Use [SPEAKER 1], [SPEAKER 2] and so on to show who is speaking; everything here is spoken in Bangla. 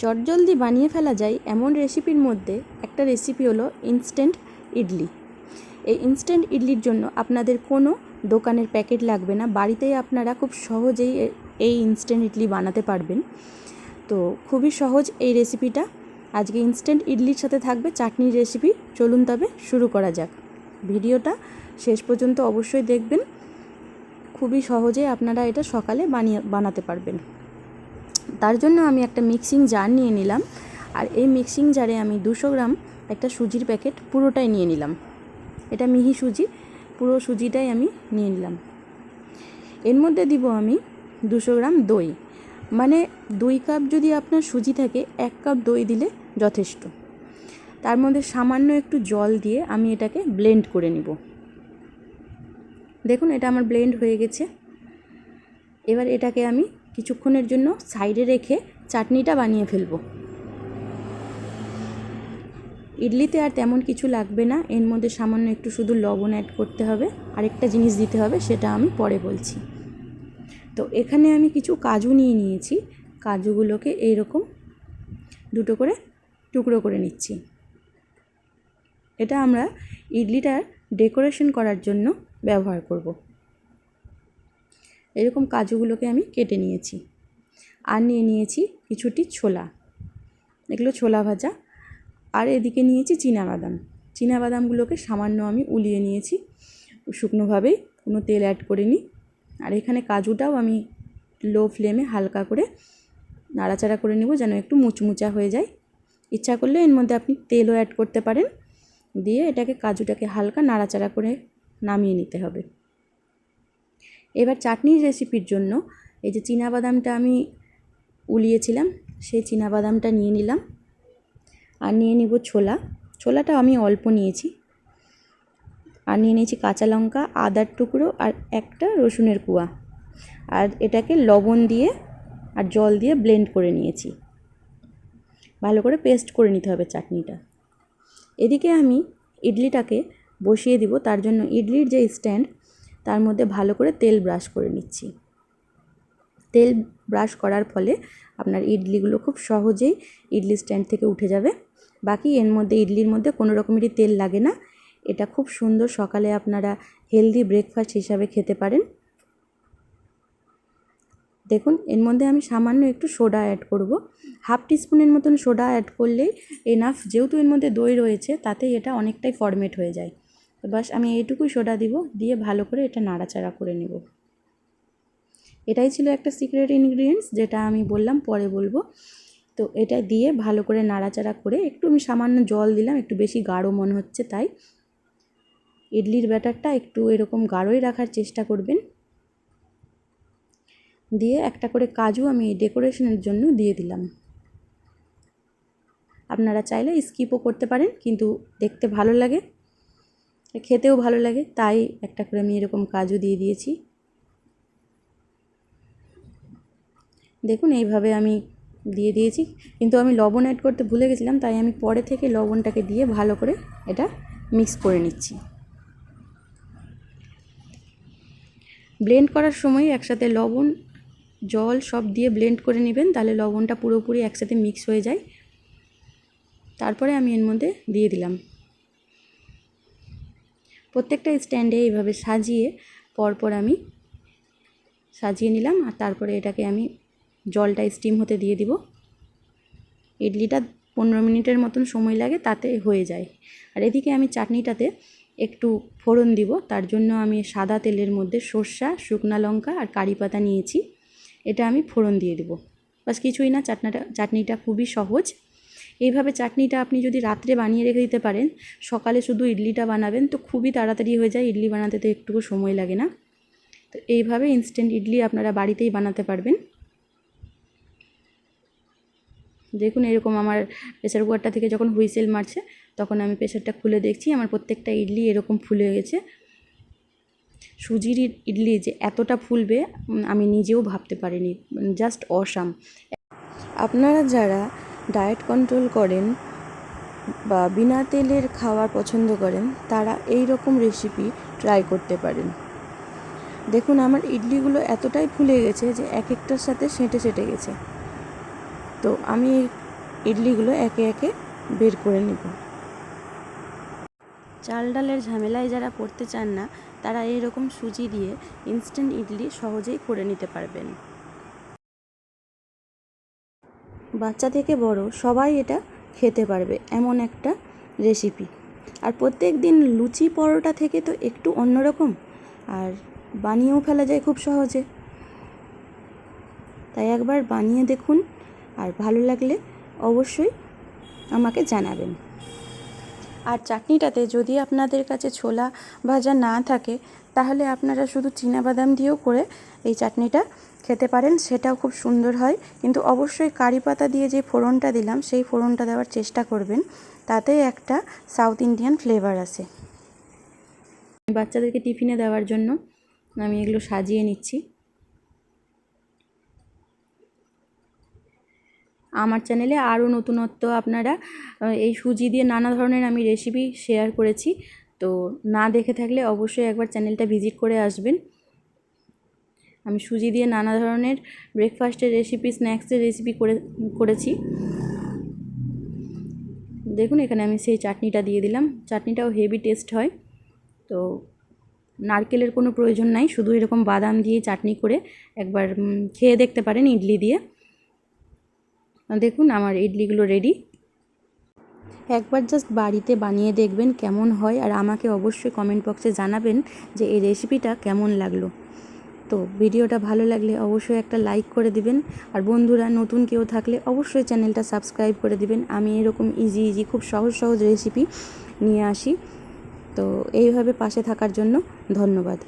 [SPEAKER 1] চটজলদি বানিয়ে ফেলা যায় এমন রেসিপির মধ্যে একটা রেসিপি হলো ইনস্ট্যান্ট ইডলি। এই ইনস্ট্যান্ট ইডলির জন্য আপনাদের কোনো দোকানের প্যাকেট লাগবে না, বাড়িতেই আপনারা খুব সহজেই এই ইনস্ট্যান্ট ইডলি বানাতে পারবেন। তো খুবই সহজ এই রেসিপিটা। আজকে ইনস্ট্যান্ট ইডলির সাথে থাকবে চাটনির রেসিপি। চলুন তবে শুরু করা যাক। ভিডিওটা শেষ পর্যন্ত অবশ্যই দেখবেন। খুবই সহজে আপনারা এটা সকালে বানিয়ে, বানাতে পারবেন। তার জন্য আমি একটা মিক্সিং জার নিয়ে নিলাম। আর এই মিক্সিং জারে আমি দুশো গ্রাম একটা সুজির প্যাকেট পুরোটাই নিয়ে নিলাম। এটা মিহি সুজি, পুরো সুজিটাই আমি নিয়ে নিলাম। এর মধ্যে দিব আমি দুশো গ্রাম দই। মানে দুই কাপ যদি আপনার সুজি থাকে, এক কাপ দই দিলে যথেষ্ট। তার মধ্যে সামান্য একটু জল দিয়ে আমি এটাকে ব্লেন্ড করে নিব। দেখুন, এটা আমার ব্লেন্ড হয়ে গেছে। এবার এটাকে আমি কিছুক্ষণের জন্য সাইডে রেখে চাটনিটা বানিয়ে ফেলব। ইডলিতে আর তেমন কিছু লাগবে না, এর মধ্যে সামান্য একটু শুধু লবণ অ্যাড করতে হবে, আরেকটা জিনিস দিতে হবে, সেটা আমি পরে বলছি। তো এখানে আমি কিছু কাজু নিয়ে নিয়েছি, কাজুগুলোকে এইরকম দুটো করে টুকরো করে নিচ্ছি। এটা আমরা ইডলিটার ডেকোরেশন করার জন্য ব্যবহার করব। এরকম কাজুগুলোকে আমি কেটে নিয়েছি। আর নিয়ে নিয়েছি কিছুটি ছোলা। এগুলো ছোলা ভাজা। আর এদিকে নিয়েছি বাদাম বাদামগুলোকে সামান্য আমি উলিয়ে নিয়েছি। শুকনোভাবেই কোনো তেল অ্যাড করিনি। আর এখানে কাজুটাও আমি লো ফ্লেমে হালকা করে নাড়াচাড়া করে নেব যেন একটু মুচমুচা হয়ে যায়। ইচ্ছা করলে এর মধ্যে আপনি তেলও অ্যাড করতে পারেন। দিয়ে এটাকে কাজুটাকে হালকা নাড়াচাড়া করে নামিয়ে নিতে হবে। এবার চাটনির রেসিপির জন্য এই যে বাদামটা আমি উলিয়েছিলাম, সেই বাদামটা নিয়ে নিলাম আর নিয়ে নিব ছোলা। ছোলাটা আমি অল্প নিয়েছি। আর নিয়ে নিয়েছি কাঁচা লঙ্কা, আদার টুকরো আর একটা রসুনের কুয়া। আর এটাকে লবণ দিয়ে আর জল দিয়ে ব্লেন্ড করে নিয়েছি। ভালো করে পেস্ট করে নিতে হবে চাটনিটা। এদিকে আমি ইডলিটাকে বসিয়ে দিব, তার জন্য ইডলির যে স্ট্যান্ড তার মধ্যে ভালো করে তেল ব্রাশ করে নিচ্ছি। তেল ব্রাশ করার ফলে আপনার ইডলিগুলো খুব সহজেই ইডলি স্ট্যান্ড থেকে উঠে যাবে। বাকি এর মধ্যে ইডলির মধ্যে কোনো রকমেরই তেল লাগে না। এটা খুব সুন্দর সকালে আপনারা হেলদি ব্রেকফাস্ট হিসাবে খেতে পারেন। দেখুন, এর মধ্যে আমি সামান্য একটু সোডা অ্যাড করব। হাফ টিস্পুনের মতন সোডা অ্যাড করলেই এনাফ যেহেতু এর মধ্যে দই রয়েছে, তাতেই এটা অনেকটাই ফরমেট হয়ে যায়। তো বাস আমি এইটুকুই সোডা দিব, দিয়ে ভালো করে এটা নাড়াচাড়া করে নেব। এটাই ছিল একটা সিক্রেট ইনগ্রিডিয়েন্টস যেটা আমি বললাম, পরে বলব। তো এটা দিয়ে ভালো করে নাড়াচাড়া করে একটু আমি সামান্য জল দিলাম, একটু বেশি গাঢ় মনে হচ্ছে তাই। ইডলির ব্যাটারটা একটু এরকম গাঢ়ই রাখার চেষ্টা করবেন। দিয়ে একটা করে কাজু আমি ডেকোরেশনের জন্য দিয়ে দিলাম। আপনারা চাইলে স্কিপও করতে পারেন, কিন্তু দেখতে ভালো লাগে। খেতেও ভালো লাগে, তাই একটা করে আমি এরকম কাজু দিয়ে দিয়েছি। দেখুন, এইভাবে আমি দিয়ে দিয়েছি। কিন্তু আমি লবণ অ্যাড করতে ভুলে গেছিলাম, তাই আমি পরে থেকে লবণটাকে দিয়ে ভালো করে এটা মিক্স করে নিচ্ছি। ব্লেন্ড করার সময় একসাথে লবণ, জল সব দিয়ে ব্লেন্ড করে নেবেন, তাহলে লবণটা পুরোপুরি একসাথে মিক্স হয়ে যায়। তারপরে আমি এর মধ্যে দিয়ে দিলাম। প্রত্যেকটা স্ট্যান্ডে এইভাবে সাজিয়ে পরপর আমি সাজিয়ে নিলাম আর তারপরে এটাকে আমি জলটা স্টিম হতে দিয়ে দিব। ইডলিটা পনেরো মিনিটের মতন সময় লাগে, তাতে হয়ে যায়। আর এদিকে আমি চাটনিটাতে একটু ফোড়ন দিব, তার জন্য আমি সাদা তেলের মধ্যে সর্ষা, শুকনা লঙ্কা আর কারি পাতা নিয়েছি। এটা আমি ফোড়ন দিয়ে দেবো। বাস কিছুই না, চাটনাটা, চাটনিটা খুবই সহজ। এইভাবে চাটনিটা আপনি যদি রাত্রে বানিয়ে রেখে দিতে পারেন, সকালে শুধু ইডলিটা বানাবেন, তো খুবই তাড়াতাড়ি হয়ে যায়, ইডলি বানাতে তো একটুকু সময় লাগে না। তো এইভাবে ইনস্ট্যান্ট ইডলি আপনারা বাড়িতেই বানাতে পারবেন। দেখুন এরকম আমার প্রেসার কুকারটা থেকে যখন হুইসেল মারছে, তখন আমি প্রেশারটা খুলে দেখছি, আমার প্রত্যেকটা ইডলি এরকম ফুলে গেছে। সুজির ইডলি যে এতটা ফুলবে আমি নিজেও ভাবতে পারিনি জাস্ট অসাম আপনারা যারা ডায়েট কন্ট্রোল করেন বা বিনা তেলের খাওয়ার পছন্দ করেন, তারা এই রকম রেসিপি ট্রাই করতে পারেন। দেখুন, আমার ইডলিগুলো এতটাই ফুলে গেছে যে এক একটার সাথে সেঁটে সেঁটে গেছে। তো আমি ইডলিগুলো একে একে বের করে নেব।
[SPEAKER 2] চাল ডালের ঝামেলায় যারা পড়তে চান না, তারা এইরকম সুজি দিয়ে ইনস্ট্যান্ট ইডলি সহজেই করে নিতে পারবেন।
[SPEAKER 1] বাচ্চা থেকে বড় সবাই এটা খেতে পারবে, এমন একটা রেসিপি আর প্রত্যেক দিন লুচি পরোটা থেকে তো একটু অন্যরকম, আর বানিয়েও ফেলা যায় খুব সহজে। তাই একবার বানিয়ে দেখুন, আর ভালো লাগলে অবশ্যই আমাকে জানাবেন। আর চাটনিটাতে যদি আপনাদের কাছে ছোলা ভাজা না থাকে, তাহলে আপনারা শুধু বাদাম দিয়েও করে এই চাটনিটা খেতে পারেন, সেটাও খুব সুন্দর হয়। কিন্তু অবশ্যই কারি পাতা দিয়ে যে ফোড়নটা দিলাম, সেই ফোড়নটা দেওয়ার চেষ্টা করবেন। তাতে একটা সাউথ ইন্ডিয়ান ফ্লেভার আসে বাচ্চাদেরকে টিফিনে দেওয়ার জন্য আমি এগুলো সাজিয়ে নিচ্ছি। আমার চ্যানেলে আরও নতুনত্ব আপনারা এই সুজি দিয়ে নানা ধরনের আমি রেসিপি শেয়ার করেছি। তো না দেখে থাকলে অবশ্যই একবার চ্যানেলটা ভিজিট করে আসবেন। আমি সুজি দিয়ে নানা ধরনের ব্রেকফাস্টের রেসিপি স্ন্যাক্সের রেসিপি করে, করেছি। দেখুন, এখানে আমি সেই চাটনিটা দিয়ে দিলাম। চাটনিটাও হেভি টেস্ট হয়। তো নারকেলের কোনো প্রয়োজন নাই, শুধু এরকম বাদাম দিয়ে চাটনি করে একবার খেয়ে দেখতে পারেন ইডলি দিয়ে। দেখুন, আমার ইডলিগুলো রেডি একবার জাস্ট বাড়িতে বানিয়ে দেখবেন কেমন হয়, আর আমাকে অবশ্যই কমেন্ট বক্সে জানাবেন যে এই রেসিপিটা কেমন লাগল। তো ভিডিওটা ভালো লাগলে অবশ্যই একটা লাইক করে দিবেন। আর বন্ধুরা, নতুন কেউ থাকলে অবশ্যই চ্যানেলটা সাবস্ক্রাইব করে দিবেন। আমি এরকম ইজি ইজি খুব সহজ সহজ রেসিপি নিয়ে আসি। তো এইভাবে পাশে থাকার জন্য ধন্যবাদ।